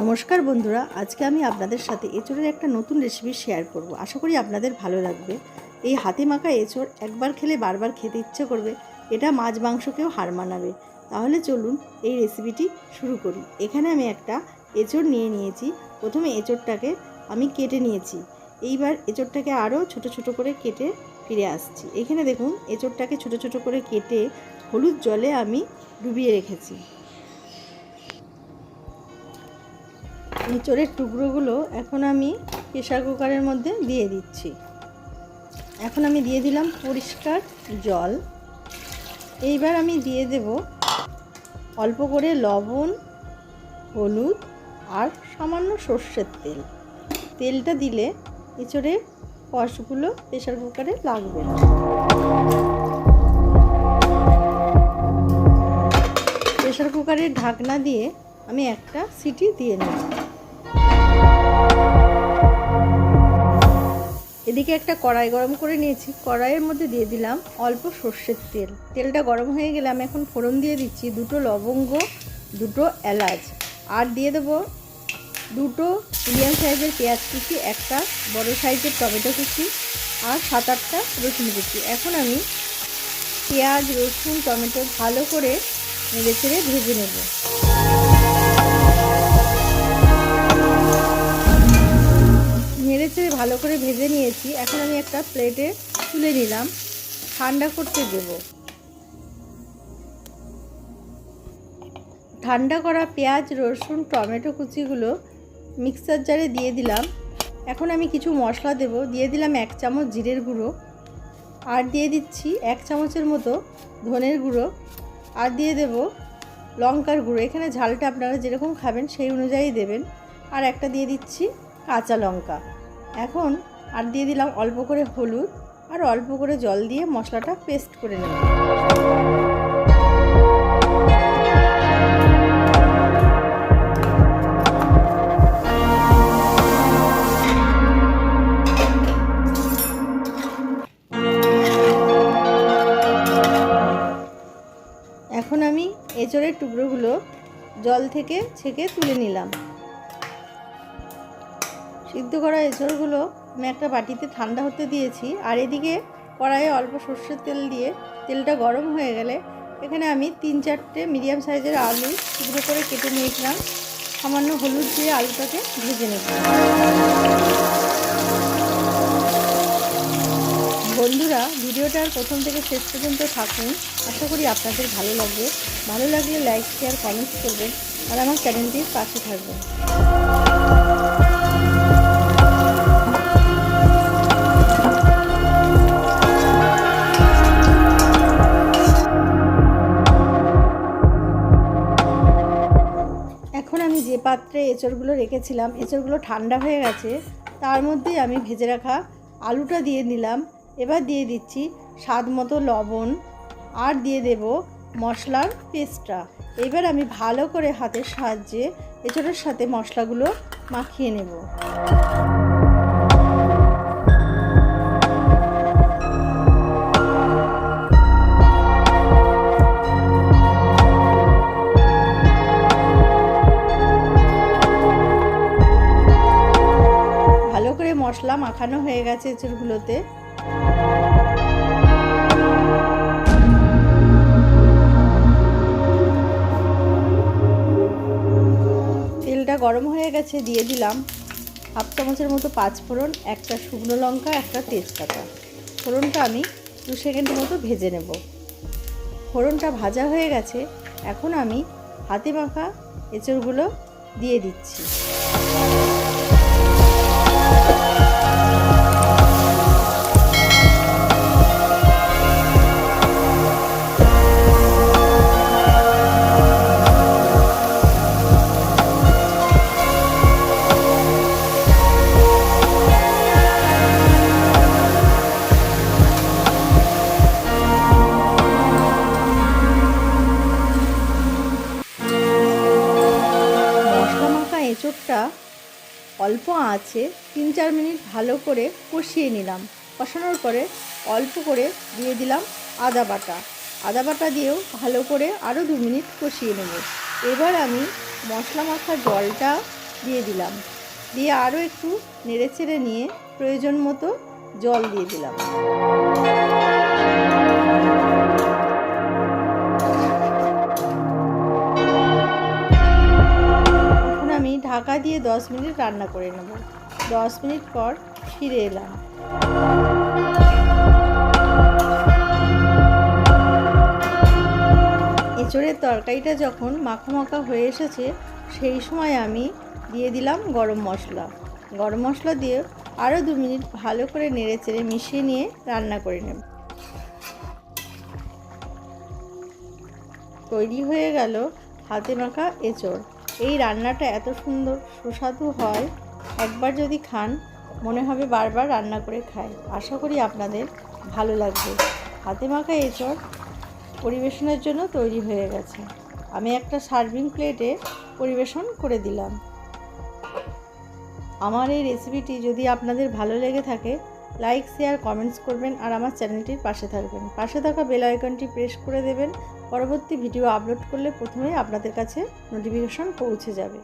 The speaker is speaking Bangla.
নমস্কার বন্ধুরা, আজকে আমি আপনাদের সাথে এঁচড়ের একটা নতুন রেসিপি শেয়ার করব। আশা করি আপনাদের ভালো লাগবে। এই হাতে মাখা এঁচড় একবার খেলে বারবার খেতে ইচ্ছে করবে, এটা মাছ মাংসকেও হার মানাবে। তাহলে চলুন এই রেসিপিটি শুরু করি। এখানে আমি একটা এঁচড় নিয়ে নিয়েছি। প্রথমে এঁচড়টাকে আমি কেটে নিয়েছি। এইবার এঁচড়টাকে আরও ছোট ছোট করে কেটে ফিরে আসছি। এখানে দেখুন, এঁচড়টাকে ছোট ছোট করে কেটে হলুদ জলে আমি ডুবিয়ে রেখেছি। এঁচড়ের টুকরোগুলো এখন আমি প্রেশার কুকারের মধ্যে দিয়ে দিচ্ছি। এখন আমি দিয়ে দিলাম পরিষ্কার জল। এইবার আমি দিয়ে দেব অল্প করে লবণ, হলুদ আর সামান্য সর্ষের তেল। তেলটা দিলে এঁচড়ের কষগুলো প্রেশার কুকারে লাগবে না। প্রেশার কুকারের ঢাকনা দিয়ে আমি একটা সিটি দিয়ে নেব। এদিকে একটা কড়াই গরম করে নিয়েছি। কড়াইয়ের মধ্যে দিয়ে দিলাম অল্প সর্ষের তেল। তেলটা গরম হয়ে গেলে আমি এখন ফোড়ন দিয়ে দিচ্ছি দুটো লবঙ্গ, দুটো এলাচ। আর দিয়ে দেবো দুটো মিডিয়াম সাইজের পেঁয়াজ কুচি, একটা বড় সাইজের টমেটো কুচি আর সাত আটটা রসুন কুচি। এখন আমি পেঁয়াজ, রসুন, টমেটো ভালো করে নেড়ে চেড়ে ভেজে নেব। নেড়ে চেড়ে ভালো করে ভেজে নিয়েছি। এখন আমি একটা প্লেটে তুলে নিলাম। ঠান্ডা করতে দেব। ঠান্ডা করা পেঁয়াজ, রসুন, টমেটো কুচিগুলো মিক্সার জারে দিয়ে দিলাম। এখন আমি কিছু মশলা দেব। দিয়ে দিলাম এক চামচ জিরের গুঁড়ো। আর দিয়ে দিচ্ছি এক চামচের মতো ধনের গুঁড়ো। আর দিয়ে দেব লঙ্কার গুঁড়ো। এখানে ঝালটা আপনারা যেরকম খাবেন সেই অনুযায়ী দেবেন। আর একটা দিয়ে দিচ্ছি কাঁচা লঙ্কা। এখন আর দিয়ে দিলাম অল্প করে হলুদ আর অল্প করে জল দিয়ে মশলাটা পেস্ট করে নেব। এখন আমি এঁচড়ের টুকরোগুলো জল থেকে ছেঁকে তুলে নিলাম। সিদ্ধ করা এঁচড়গুলো আমি একটা বাটিতে ঠান্ডা হতে দিয়েছি আর এদিকে কড়াইয়ে অল্প সর্ষের তেল দিয়ে তেলটা গরম হয়ে গেলে এখানে আমি তিন চারটে মিডিয়াম সাইজের আলু টুকরো করে কেটে নিয়েছিলাম। সামান্য হলুদ দিয়ে আলুটাকে ভেজে নেব। বন্ধুরা ভিডিওটার প্রথম থেকে শেষ পর্যন্ত থাকুন। আশা করি আপনাদের ভালো লাগবে। ভালো লাগলে লাইক শেয়ার কমেন্টস করবেন। আর আমার চ্যানেলটির পাশে থাকবেন। পাত্রে এঁচড়গুলো রেখেছিলাম, এঁচড়গুলো ঠান্ডা হয়ে গেছে, তার মধ্যেই আমি ভেজে রাখা আলুটা দিয়ে দিলাম। এবার দিয়ে দিচ্ছি স্বাদ মতো লবণ আর দিয়ে দেব মশলার পেস্টটা। এবার আমি ভালো করে হাতের সাহায্যে এঁচড়ের সাথে মশলাগুলো মাখিয়ে নেব। মাখানো হয়ে গেছে এঁচড়গুলোতে। তেলটা গরম হয়ে গেছে, দিয়ে দিলাম হাফ চামচের মতো পাঁচ ফোড়ন, একটা শুকনো লঙ্কা, একটা তেজপাতা। ফোড়নটা আমি দু সেকেন্ড মতো ভেজে নেব। ফোড়নটা ভাজা হয়ে গেছে, এখন আমি হাতে মাখা এঁচড়গুলো দিয়ে দিচ্ছি। মাখা অল্প আঁচে তিন চার মিনিট ভালো করে কষিয়ে নিলাম। কষানোর পরে অল্প করে দিয়ে দিলাম আদা বাটা। আদা বাটা দিয়েও ভালো করে আরও দু মিনিট কষিয়ে নেব। এবার আমি মশলা মাখা জলটা দিয়ে দিলাম। দিয়ে আরও একটু নেড়েচেড়ে নিয়ে প্রয়োজন মতো জল দিয়ে দিলাম। ঢাকা দিয়ে দশ মিনিট রান্না করে নেব। দশ মিনিট পর ফিরে এলাম। এঁচড়ের তরকারিটা যখন মাখা মাখা হয়ে এসেছে, সেই সময় আমি দিয়ে দিলাম গরম মশলা। গরম মশলা দিয়ে আরও দু মিনিট ভালো করে নেড়ে চেড়ে মিশিয়ে নিয়ে রান্না করে নেব। তৈরি হয়ে গেল হাতে মাখা এঁচড়। এই রান্নাটা এত সুন্দর, সুস্বাদু হয়। একবার যদি খান, মনে হবে বারবার রান্না করে খায়। আশা করি আপনাদের ভালো লাগবে। হাতে মাখা এঁচড় পরিবেশনের জন্য তৈরি হয়ে গেছে। আমি একটা সার্ভিং প্লেটে পরিবেশন করে দিলাম। আমার এই রেসিপিটি যদি আপনাদের ভালো লেগে থাকে লাইক, শেয়ার, কমেন্টস করবেন আর আমার চ্যানেলটির পাশে থাকবেন। পাশে থাকা বেল আইকনটি প্রেস করে দেবেন। পরবর্তী ভিডিও আপলোড করলে প্রথমেই আপনাদের কাছে নোটিফিকেশন পৌঁছে যাবে।